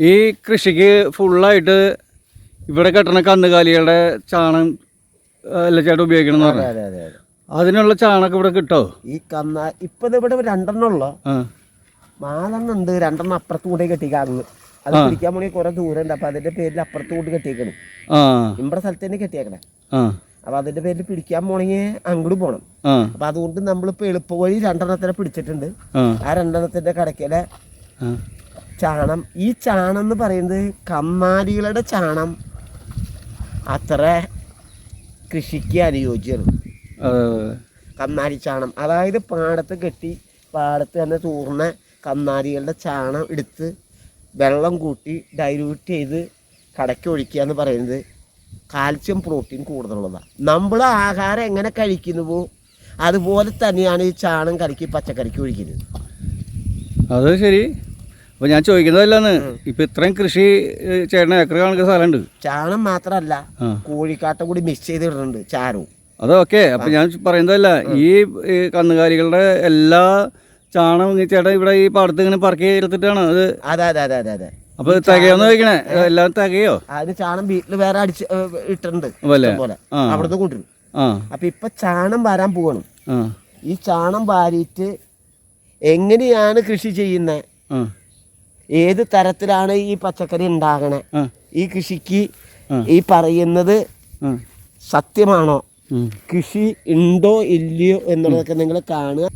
ഈ കൃഷിക്ക് ഫുള്ളായിട്ട് ഇവിടെ കെട്ടണ കന്നുകാലികളുടെ ചാണം അല്ല ചേട്ടൻ ഉപയോഗിക്കണം എന്ന് അതെ പറഞ്ഞു? അതെ അതെ അതെ. അതിനുള്ള ചാണകം ഇവിടെ കിട്ടോ? ഈ കന്ന ഇപ്പൊ ദേ ഇവിടെ രണ്ടെണ്ണം മാലെണ്ണുണ്ട് ആ. നാലെണ്ണം ഉണ്ട് രണ്ടെണ്ണം അപ്പുറത്ത് കൂടെ കെട്ടിക്കാറുണ്ട്. അത് പിടിക്കാൻ വേണ്ടി കുറെ ദൂരം ഉണ്ട് അപ്പൊ അതിന്റെ പേരിൽ അപ്പുറത്ത് കൂടി കെട്ടിയേക്കണം. ആ. നമ്മുടെ സ്ഥലത്ത് തന്നെ കെട്ടിയേക്കണേ. ആ. അപ്പൊ അതിന്റെ പേരിൽ പിടിക്കാൻ പോണെങ്കിൽ അങ്ങോട്ട് പോണം. ആ. അപ്പൊ അതുകൊണ്ട് നമ്മളിപ്പോ എളുപ്പ വഴി രണ്ടെണ്ണത്തിനെ പിടിച്ചിട്ടുണ്ട്. ആ. ആ രണ്ടെണ്ണത്തിന്റെ കടക്കലെ ആ. ചാണം. ഈ ചാണം എന്ന് പറയുന്നത് കമ്മാലികളുടെ ചാണം. അത്ര കൃഷിക്ക് അനുയോജ്യമാണ്. കന്നാരി കന്നാലി ചാണം. അതായത് പാടത്ത് കെട്ടി പാടത്ത് തന്നെ തൂർന്ന കന്നാലികളുടെ ചാണം എടുത്ത് വെള്ളം കൂട്ടി ഡൈല്യൂട്ട് ചെയ്ത് കടയ്ക്ക് ഒഴിക്കുക എന്ന് പറയുന്നത് കാൽസ്യം പ്രോട്ടീൻ കൂടുതലുള്ളതാണ് നമ്മൾ ആഹാരം എങ്ങനെ കഴിക്കുന്നുവോ അതുപോലെ തന്നെയാണ് ഈ ചാണം കറിക്ക് പച്ചക്കറിക്ക് ഒഴിക്കുന്നത്. അത് ശരി. അപ്പോൾ ഞാൻ ചോദിക്കുന്നതല്ലാന്ന് ഇപ്പം ഇത്രയും കൃഷി ചേട്ടന ഏക്കർ കണക്ക് സ്ഥലമുണ്ട്. ചാണം മാത്രമല്ല കോഴിക്കാട്ട കൂടി മിക്സ് ചെയ്തിടുന്നുണ്ട് ചാരവും. അത് ഓക്കെ. അപ്പം ഞാൻ പറയുന്നതല്ല ഈ കന്നുകാലികളുടെ എല്ലാ ചാണം ചേട്ടൻ ഇവിടെ ഈ പാടത്ത് ഇങ്ങനെ പറക്കി എടുത്തിട്ടാണ് അത് അതെ അതെ അതെ അതെ അതെ. അപ്പോൾ തികയോന്ന് ചോദിക്കണേ? എല്ലാം തികയോ? അത് ചാണം വീട്ടിൽ വേറെ അടിച്ച് ഇട്ടിട്ടുണ്ട്. പോലെ. അവിടുന്ന് കൊണ്ടുവരും. അപ്പൊ ഇപ്പൊ ചാണം വരാൻ പോകണം ഈ ചാണം വാരിയിട്ട് എങ്ങനെയാണ് കൃഷി ചെയ്യുന്നത് ഏത് തരത്തിലാണ് ഈ പച്ചക്കറി ഉണ്ടാകണേ? ഈ കൃഷിക്ക് ഈ പറയുന്നത് സത്യമാണോ? കൃഷി ഉണ്ടോ ഇല്ലയോ എന്നുള്ളതൊക്കെ നിങ്ങൾ കാണുക.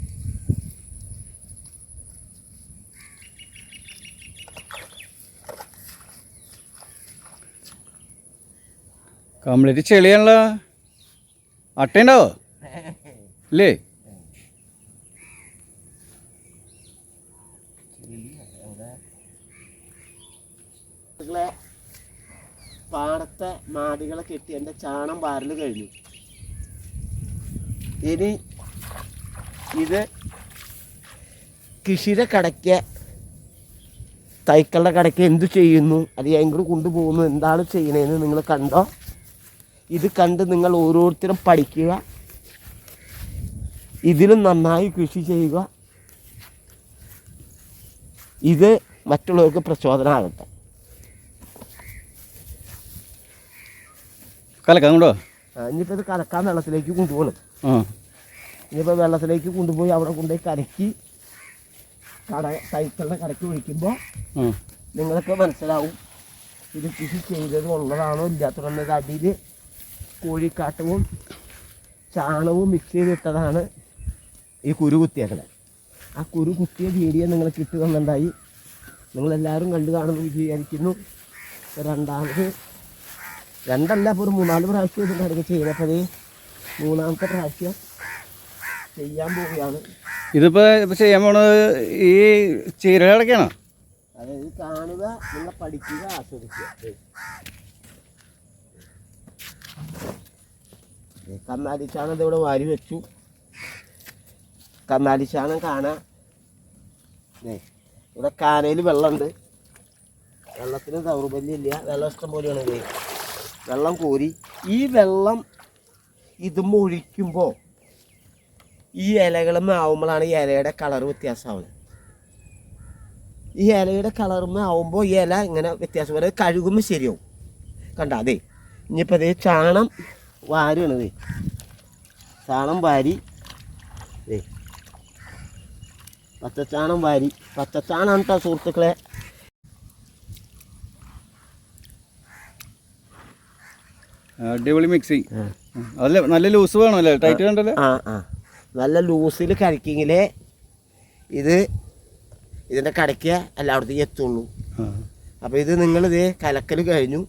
കംപ്ലീറ്റ് ചെളിയാണല്ലോ. അട്ടയുണ്ടാവോ? ഇല്ലേ? പാടത്തെ മാടികളെ കെട്ടി എന്റെ ചാണം വാരൽ കഴിഞ്ഞു. ഇനി ഇത് കൃഷിയുടെ കടയ്ക്ക് തൈക്കളുടെ കടയ്ക്ക് എന്തു ചെയ്യുന്നു അത് എങ്ങോട്ട് കൊണ്ടുപോകുന്നു എന്താണ് ചെയ്യണേന്ന് നിങ്ങൾ കണ്ടോ? ഇത് കണ്ട് നിങ്ങൾ ഓരോരുത്തരും പഠിക്കുക. ഇതിലും നന്നായി കൃഷി ചെയ്യുക. ഇത് മറ്റുള്ളവർക്ക് പ്രചോദനമാകട്ടെ. കലക്കാൻ കൊണ്ടോ ഇനിയിപ്പോൾ ഇത് കലക്കാൻ വെള്ളത്തിലേക്ക് കൊണ്ടുപോകണം. ഇനിയിപ്പോൾ വെള്ളത്തിലേക്ക് കൊണ്ടുപോയി അവിടെ കൊണ്ടുപോയി കലക്കി കട തൈക്കളുടെ കടയ്ക്ക് ഒഴിക്കുമ്പോൾ നിങ്ങൾക്ക് മനസ്സിലാവും ഇത് കൃഷി ചെയ്തത് ഉള്ളതാണോ ഇല്ലാത്തതാണോ ഇത് അടിയിൽ കോഴിക്കാട്ടവും ചാണകവും മിക്സ് ചെയ്തിട്ടതാണ് ഈ കുരു കുത്തിയേക്കണത്. ആ കുരു കുത്തിയ വീഡിയോ നിങ്ങൾ ഇട്ട് തന്നിട്ടുണ്ടായി നിങ്ങളെല്ലാവരും കണ്ടു കാണുമെന്ന് വിചാരിക്കുന്നു. രണ്ടാമത് രണ്ടല്ല അപ്പോൾ ഒരു മൂന്നാൽ പ്രാവശ്യം ഇതിന്റെ അടുത്ത് ചെയ്തപ്പോൾ അത് മൂന്നാമത്തെ പ്രാവശ്യം ചെയ്യാൻ പോവുകയാണ്. ഇതിപ്പോൾ ചെയ്യാൻ പോണത് ഈ ചീര അടക്കാണോ അതായത് കാണുക നിങ്ങൾ പഠിക്കുക ആസ്വദിക്കുക. കന്നാലി ചാണം ഇതിവിടെ വാരി വെച്ചു. കന്നാലി ചാണം കാണാം. ഇവിടെ കാനയിൽ വെള്ളമുണ്ട്. വെള്ളത്തിന് ദൗർബല്യമില്ല വെള്ളം ഇഷ്ടം പോലെയാണ് ദേ. വെള്ളം കോരി ഈ വെള്ളം ഇതുമ്പോൾ ഒഴിക്കുമ്പോൾ ഈ ഇലകളും ആവുമ്പോഴാണ് ഈ ഇലയുടെ കളർ വ്യത്യാസമാവുന്നത് ഈ ഇലയുടെ കളറും ആവുമ്പോൾ ഈ ഇല ഇങ്ങനെ വ്യത്യാസം വരെ. കഴുകുമ്പോൾ ശരിയാവും. കണ്ട? അതെ. ഇനിയിപ്പോൾ അതേ ചാണം വാരുകയാണ് ദേ ചാണം വാരി പച്ചച്ചാണം വാരി. പച്ചച്ചാണം കേട്ടോ സുഹൃത്തുക്കളെ. അടിപൊളി മിക്സിങ് അതല്ലേ നല്ല ലൂസ് വേണമല്ലേ? ടൈറ്റ് കണ്ടല്ലേ ആ ആ. നല്ല ലൂസിൽ കഴിക്കെങ്കിലേ ഇത് ഇതിന്റെ കടയ്ക്ക് എല്ലായിടത്തേക്കും എത്തുള്ളൂ. അപ്പോൾ ഇത് നിങ്ങളിത് കലക്കൽ കഴിഞ്ഞു.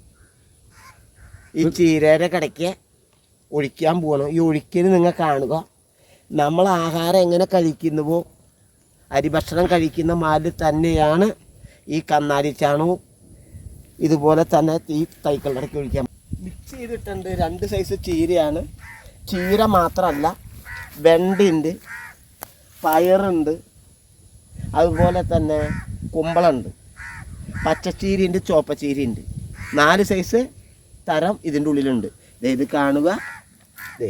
ഈ ചീരയുടെ കടയ്ക്ക് ഒഴിക്കാൻ പോകണം. ഈ ഒഴിക്കൽ നിങ്ങൾ കാണുക. നമ്മൾ ആഹാരം എങ്ങനെ കഴിക്കുന്നുവോ അരിഭക്ഷണം കഴിക്കുന്ന മാതിരി തന്നെയാണ് ഈ കന്നാലി ചാണവും ഇതുപോലെ തന്നെ ഈ തൈക്കളുടെ ഇടയ്ക്ക് ഒഴിക്കാം മിക്സ് ചെയ്തിട്ടുണ്ട് രണ്ട് സൈസ് ചീരയാണ്. ചീര മാത്രമല്ല വെണ്ടുണ്ട് പയറുണ്ട് അതുപോലെ തന്നെ കുമ്പളുണ്ട് പച്ചച്ചീരിയുണ്ട് ചോപ്പച്ചീരിയുണ്ട് നാല് സൈസ് തരം ഇതിന്റെ ഉള്ളിലുണ്ട്. ഇത് കാണുക. ദേ.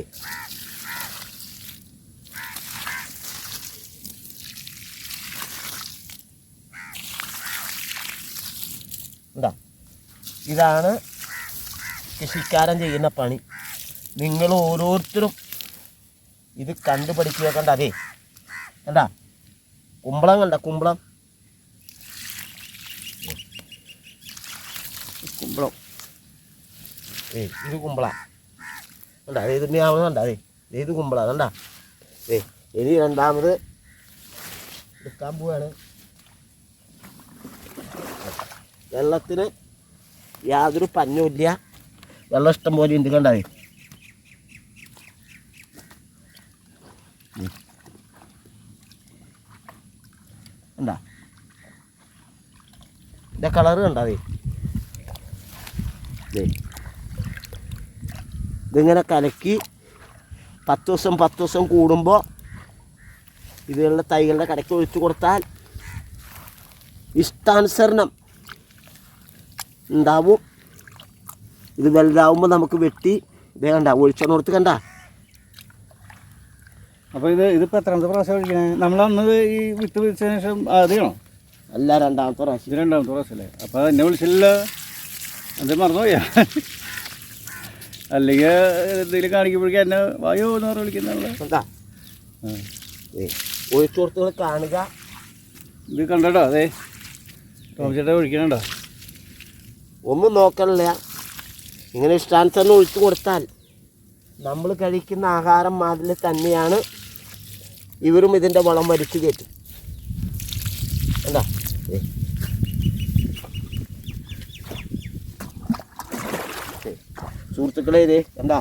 ഇതാണ് കൃഷിക്കാരൻ ചെയ്യുന്ന പണി. നിങ്ങൾ ഓരോരുത്തരും ഇത് കണ്ടുപഠിക്കുക കണ്ട അതെ കണ്ടാ? കുമ്പളം കണ്ട കുമ്പളം. കുമ്പളം. ഏ ഇത് കുമ്പള. കണ്ട അതേ ഇതിന്റെ ആവുന്ന കണ്ട അതെ ഇത് കുമ്പള കണ്ട? ഏ ഇനി രണ്ടാമത് എടുക്കാൻ പോവാണ്. വെള്ളത്തിന് യാതൊരു പഞ്ഞുമില്ല. വെള്ളം ഇഷ്ടം പോലെ ഉണ്ട് കണ്ടേ? കണ്ടാ? ഇതിന്റെ കളറ് കണ്ടാതെ. ഇതിങ്ങനെ കലക്കി പത്ത് ദിവസം പത്ത് ദിവസം കൂടുമ്പോൾ ഇതിലുള്ള തൈകളുടെ കടയ്ക്ക് ഒഴിച്ചു കൊടുത്താൽ ഇഷ്ടാനുസരണം ഉണ്ടാവും. ഇത് വലുതാവുമ്പോൾ നമുക്ക് വെട്ടി ഇതേ കണ്ട ഒഴിച്ചോണോർത്ത് കണ്ട. അപ്പോൾ ഇത് ഇതിപ്പോൾ എത്രാമത്തെ പ്രാവശ്യം ഒഴിക്കണേ? നമ്മളന്ന് ഈ വിത്ത് വിളിച്ചതിന് ശേഷം ആദ്യമാണോ? അല്ല രണ്ടാമത്തെ പ്രാവശ്യം. ഇത് രണ്ടാമത്തെ പ്രാവശ്യം അല്ലേ അപ്പോൾ എന്നെ വിളിച്ചില്ല. അത് മറന്നുപോയാ. അല്ലെങ്കിൽ എന്തെങ്കിലും കാണിക്കുമ്പോഴേക്കും എന്നെ വായോ എന്ന് പറഞ്ഞ് വിളിക്കുന്നുള്ള. കണ്ടാ? ഏ ഒഴിച്ചു കൊടുത്ത് കാണുക. ഇത് കണ്ടോ അതെ ചേട്ടാ ഒഴിക്കണുണ്ടോ? ഒന്നും നോക്കണില്ല. ഇങ്ങനെ ഇഷ്ടാനുസരണം ഒഴിച്ചു കൊടുത്താൽ നമ്മൾ കഴിക്കുന്ന ആഹാരം മാതിരി തന്നെയാണ് ഇവരും ഇതിന്റെ വളം വലിച്ചു കയറ്റും. എന്താ സുഹൃത്തുക്കളെ ഇതേ എന്താ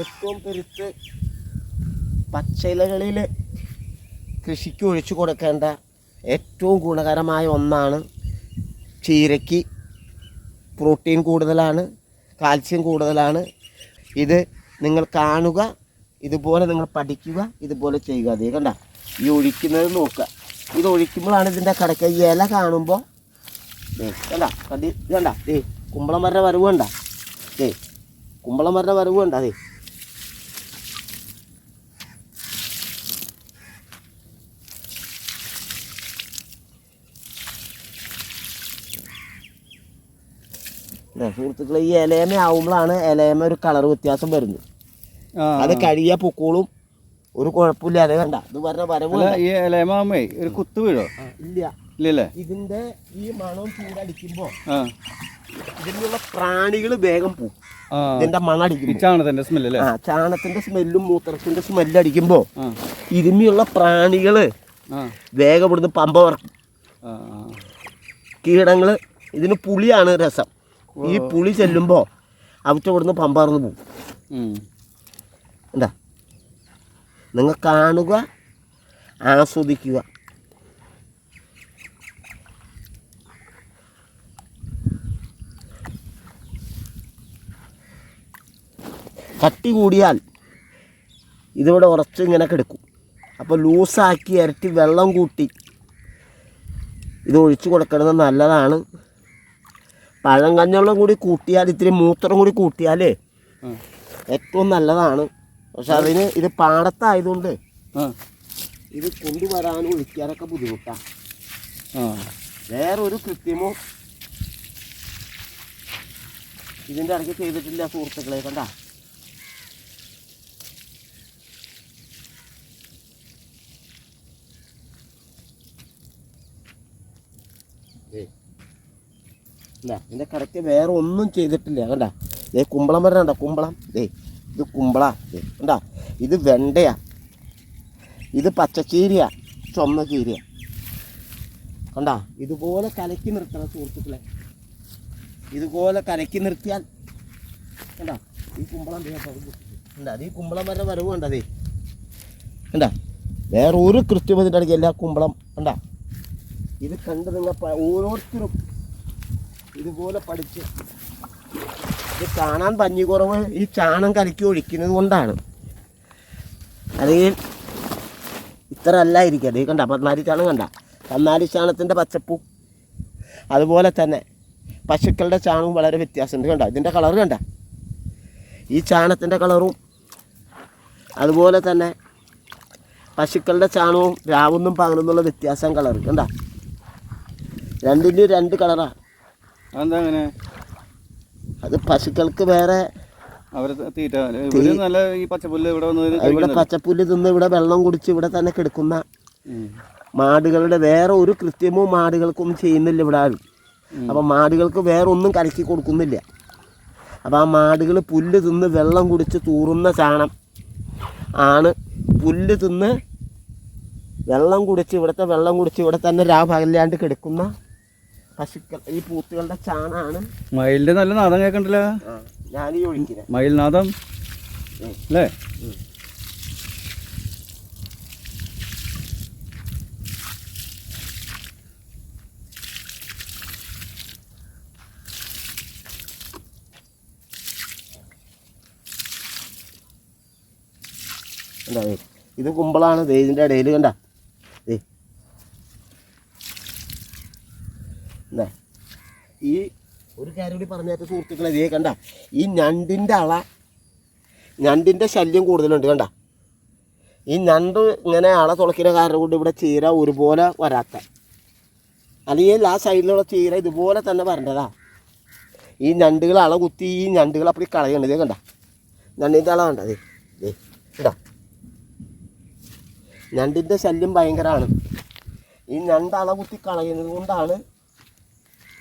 ഏറ്റവും പെരുത്ത് പച്ചിലകളിൽ കൃഷിക്ക് ഒഴിച്ചു കൊടുക്കേണ്ട ഏറ്റവും ഗുണകരമായ ഒന്നാണ് ചീരയ്ക്ക് പ്രോട്ടീൻ കൂടുതലാണ് കാൽസ്യം കൂടുതലാണ്. ഇത് നിങ്ങൾ കാണുക ഇതുപോലെ നിങ്ങൾ പഠിക്കുക ഇതുപോലെ ചെയ്യുക. അതേ കണ്ട ഈ ഒഴിക്കുന്നത് നോക്കുക. ഇത് ഒഴിക്കുമ്പോഴാണ് ഇതിന്റെ കടക്ക ഇല കാണുമ്പോൾ കണ്ട കണ്ടി കണ്ട ദേ കുമ്പളം വരണ വരവ് കണ്ട? ദേ കുമ്പളം വരണ വരവ് കണ്ട അതെ ദേ, സുഹൃത്തുക്കളെ ഈ ഇലയമ ആവുമ്പോഴാണ് ഇലയമ ഒരു കളർ വ്യത്യാസം വരുന്നത്. അത് കഴിയാ പൊക്കോളും ഒരു കുഴപ്പമില്ല അത് കണ്ട. ഇത് പറഞ്ഞ വരവ്. ഈ ഒരു കുത്ത് വീഴോ? ഇല്ല. ഇല്ലല്ലേ? ഇതിന്റെ ഈ മണവും ചൂടടിക്കുമ്പോ ഇതിലുള്ള പ്രാണികൾ വേഗം പോകും ഇതിന്റെ മണടിക്കും ആ ചാണത്തിന്റെ സ്മെല്ലും മൂത്രത്തിന്റെ സ്മെല്ലും അടിക്കുമ്പോ ഇരുമിയുള്ള പ്രാണികൾ വേഗം ഇവിടുന്ന് പമ്പ ആ. കീടങ്ങൾ ഇതിന് പുളിയാണ് രസം. ഈ പുളി ചെല്ലുമ്പോ അവറ്റ ഇവിടുന്ന് പമ്പ പറന്ന് പോകും. എന്താ? നിങ്ങൾ കാണുക ആസ്വദിക്കുക. കട്ടി കൂടിയാൽ ഇതിവിടെ ഉറച്ച് ഇങ്ങനെ കിടക്കും. അപ്പോൾ ലൂസാക്കി ഇരട്ടി വെള്ളം കൂട്ടി ഇത് ഒഴിച്ചു കൊടുക്കുന്നത് നല്ലതാണ്. പഴം കഞ്ഞവെള്ളം കൂടി കൂട്ടിയാൽ ഇത്തിരി മൂത്രം കൂടി കൂട്ടിയാലേ ഏറ്റവും നല്ലതാണ്. പക്ഷെ അതിന് ഇത് പാടത്തായതുകൊണ്ട് ഇത് കൊണ്ടുവരാനും ഒഴിക്കാനൊക്കെ ബുദ്ധിമുട്ടാണ് വേറൊരു കൃത്യമോ ഇതിന്റെ ഇടയ്ക്ക് ചെയ്തിട്ടില്ല സുഹൃത്തുക്കളെ കണ്ട? ഇതിന്റെ കടയ്ക്ക് വേറെ ഒന്നും ചെയ്തിട്ടില്ല. കണ്ട? ദേ കുമ്പളം വരെ കണ്ട? കുമ്പളം. ദേ ഇത് കുമ്പള. ദേ കണ്ട? ഇത് വെണ്ടയാ. ഇത് പച്ചച്ചീരിയാ. ചുമന്ന ചീരിയ. കണ്ട? ഇതുപോലെ കലക്കി നിർത്തണം സുഹൃത്തുക്കളെ. ഇതുപോലെ കലക്കി നിർത്തിയാൽ കണ്ട? ഈ കുമ്പളം. കണ്ട? അത് ഈ കുമ്പളം വരെ വരവ് കണ്ടതേ കണ്ട? വേറെ ഒരു കൃത്യം ഇതിന്റെ ഇടയ്ക്ക് എല്ലാ കുമ്പളം കണ്ട? ഇത് കണ്ട് നിങ്ങൾ ഓരോരുത്തരും ഇതുപോലെ പഠിച്ച് ഇത് കാണാൻ പഞ്ഞി കുറവ് ഈ ചാണം കലക്കി ഒഴിക്കുന്നത് കൊണ്ടാണ്. അല്ലെങ്കിൽ ഇത്ര അല്ലായിരിക്കും അതേ കണ്ട പന്നാരി ചാണം കണ്ട. പന്നാരി ചാണത്തിന്റെ പച്ചപ്പൂ അതുപോലെ തന്നെ പശുക്കളുടെ ചാണവും വളരെ വ്യത്യാസമുണ്ട്. കണ്ട ഇതിന്റെ കളർ കണ്ട. ഈ ചാണത്തിന്റെ കളറും അതുപോലെ തന്നെ പശുക്കളുടെ ചാണവും രാവുന്നും പകലെന്നുള്ള വ്യത്യാസം കളർ കണ്ട രണ്ടിന്റെയും രണ്ട് കളറാണ് അതെന്താ അങ്ങനെ അത് പശുക്കൾക്ക് വേറെ അവർ തീറ്റ. ഇവർ നല്ല ഈ പച്ചപ്പുല്ല് ഇവിടെ വന്ന് ഇവിടെ. പച്ചപ്പുല്ല് തിന്ന് ഇവിടെ വെള്ളം കുടിച്ച് ഇവിടെ തന്നെ കിടക്കുന്ന മാടുകളുടെ വേറെ ഒരു കൃത്യമോ മാടുകൾക്കൊന്നും ചെയ്യുന്നില്ല ഇവിടെ ആരും. അപ്പം മാടുകൾക്ക് വേറെ ഒന്നും കലക്കി കൊടുക്കുന്നില്ല. അപ്പം ആ മാടുകൾ പുല്ല് തിന്ന് വെള്ളം കുടിച്ച് തൂറുന്ന ചാണം ആണ് പുല്ല് തിന്ന് വെള്ളം കുടിച്ച് ഇവിടുത്തെ വെള്ളം കുടിച്ച് ഇവിടെ തന്നെ രാപകല്ലാണ്ട് കിടക്കുന്ന പശുക്കൾ ഈ പൂത്തുകളുടെ ചാണാണ്. മയിലിന്റെ നല്ല നാദം കേൾക്കണ്ടല്ലോ ഞാൻ ഈ ഒഴിക്കുന്നത് മയിൽനാദം ഉം. അല്ലേ? ഇത്? കുമ്പളാണ് ഇതിന്റെ ഇടയിൽ കണ്ട ദേ എന്താ ഈ ഒരു കാര്യം കൂടി പറഞ്ഞേറ്റ സുഹൃത്തുക്കളെ ഇതേ കണ്ട ഈ ഞണ്ടിന്റെ അള ഞണ്ടിന്റെ ശല്യം കൂടുതലുണ്ട് കണ്ട. ഈ ഞണ്ട് ഇങ്ങനെ അള തുളയ്ക്കുന്ന കാരണം കൊണ്ട് ഇവിടെ ചീര ഒരുപോലെ വരാത്ത. അല്ലെങ്കിൽ ആ സൈഡിലുള്ള ചീര ഇതുപോലെ തന്നെ വരേണ്ടതാ. ഈ ഞണ്ടുകൾ അള കുത്തി ഈ ഞണ്ടുകൾ അപ്പം കളയണ്ട ഇതേ കണ്ട. ഞണ്ടിന്റെ അള കണ്ട ദേ ഇടാ ഞണ്ടിന്റെ ശല്യം ഭയങ്കരമാണ് ഈ ഞണ്ട് അള കുത്തി കളയുന്നത് കൊണ്ടാണ്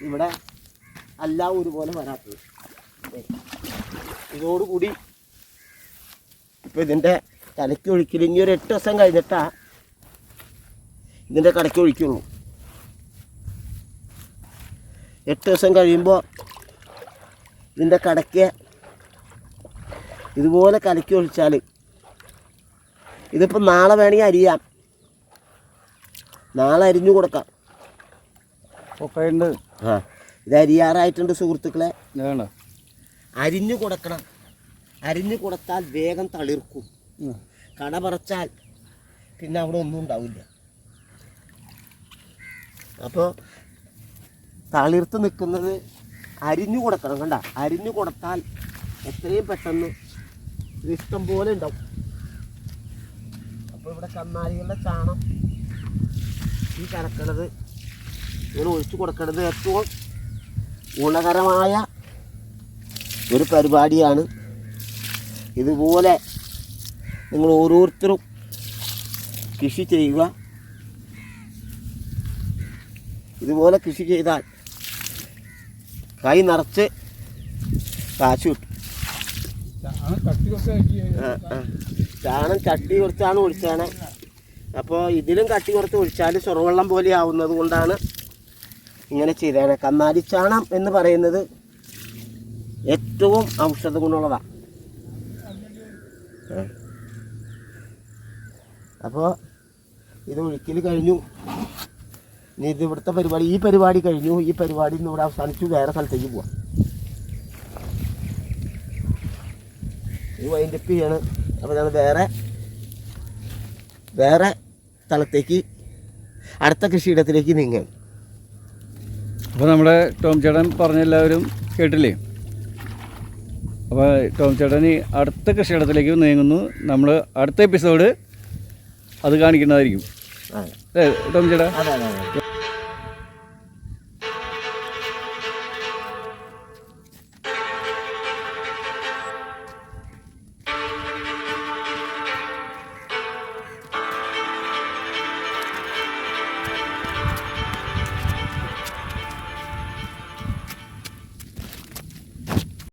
ഇവിടെ എല്ലാം ഒരുപോലെ വരാത്തത്. ഇതോടുകൂടി ഇപ്പം ഇതിന്റെ കലയ്ക്ക് ഒഴിക്കില്ല ഇനി ഒരു എട്ട് ദിവസം കഴിഞ്ഞിട്ടാ ഇതിന്റെ കടയ്ക്ക് ഒഴിക്കുള്ളൂ. എട്ട് ദിവസം കഴിയുമ്പോൾ ഇതിന്റെ കടയ്ക്ക് ഇതുപോലെ കലക്കി ഒഴിച്ചാൽ ഇതിപ്പോൾ നാളെ വേണമെങ്കിൽ അരിയാം. നാളെ അരിഞ്ഞു കൊടുക്കാം. ആ. ഇത് അരിയാറായിട്ടുണ്ട് സുഹൃത്തുക്കളെ അരിഞ്ഞു കൊടുക്കണം. അരിഞ്ഞു കൊടുത്താൽ വേഗം തളിർക്കും. കട പറച്ചാൽ പിന്നെ അവിടെ ഒന്നും ഉണ്ടാവില്ല. അപ്പോൾ തളിർത്ത് നിൽക്കുന്നത് അരിഞ്ഞു കൊടുക്കണം കണ്ട? അരിഞ്ഞു കൊടുത്താൽ എത്രയും പെട്ടെന്ന് ഇഷ്ടം പോലെ ഉണ്ടാവും. അപ്പോൾ ഇവിടെ കന്നാലികളുടെ ചാണം ഈ കലക്കണത് ഇങ്ങനെ ഒഴിച്ചു കൊടുക്കണത് ഏറ്റവും ഗുണകരമായ ഒരു പരിപാടിയാണ്. ഇതുപോലെ നിങ്ങൾ ഓരോരുത്തരും കൃഷി ചെയ്യുക. ഇതുപോലെ കൃഷി ചെയ്താൽ കൈ നിറച്ച് കാശ് കിട്ടും. ചാണം ചട്ടി കുറച്ചാണ് ഒഴിച്ചാണ്. അപ്പോൾ ഇതിലും കട്ടി കുറച്ച് ഒഴിച്ചാൽ ചൊറവെള്ളം പോലെ ആവുന്നത് കൊണ്ടാണ് ഇങ്ങനെ ചെയ്തേനെ. കന്നാലി ചാണം എന്ന് പറയുന്നത് ഏറ്റവും ഔഷധ ഗുണമുള്ളതാണ് അപ്പോൾ ഇത് ഒഴിക്കൽ കഴിഞ്ഞു. ഇനി ഇത് ഇവിടുത്തെ പരിപാടി ഈ പരിപാടി കഴിഞ്ഞു. ഈ പരിപാടി ഇന്ന് ഇവിടെ അവസാനിച്ചു. വേറെ സ്ഥലത്തേക്ക് പോവാം. ഇത് വൈൻഡപ്പ് ചെയ്യാണ്. അപ്പോൾ ഞങ്ങൾ വേറെ വേറെ സ്ഥലത്തേക്ക് അടുത്ത കൃഷിയിടത്തിലേക്ക് നീങ്ങുകയാണ്. അപ്പോൾ നമ്മുടെ ടോം ചേടൻ പറഞ്ഞ എല്ലാവരും കേട്ടില്ലേ? അപ്പോൾ ടോം ചേടൻ ഈ അടുത്ത കൃഷിയിടത്തിലേക്ക് നീങ്ങുന്നു. നമ്മൾ അടുത്ത എപ്പിസോഡ് അത് കാണിക്കുന്നതായിരിക്കും. അല്ലേ ടോം ചേട്ടാ?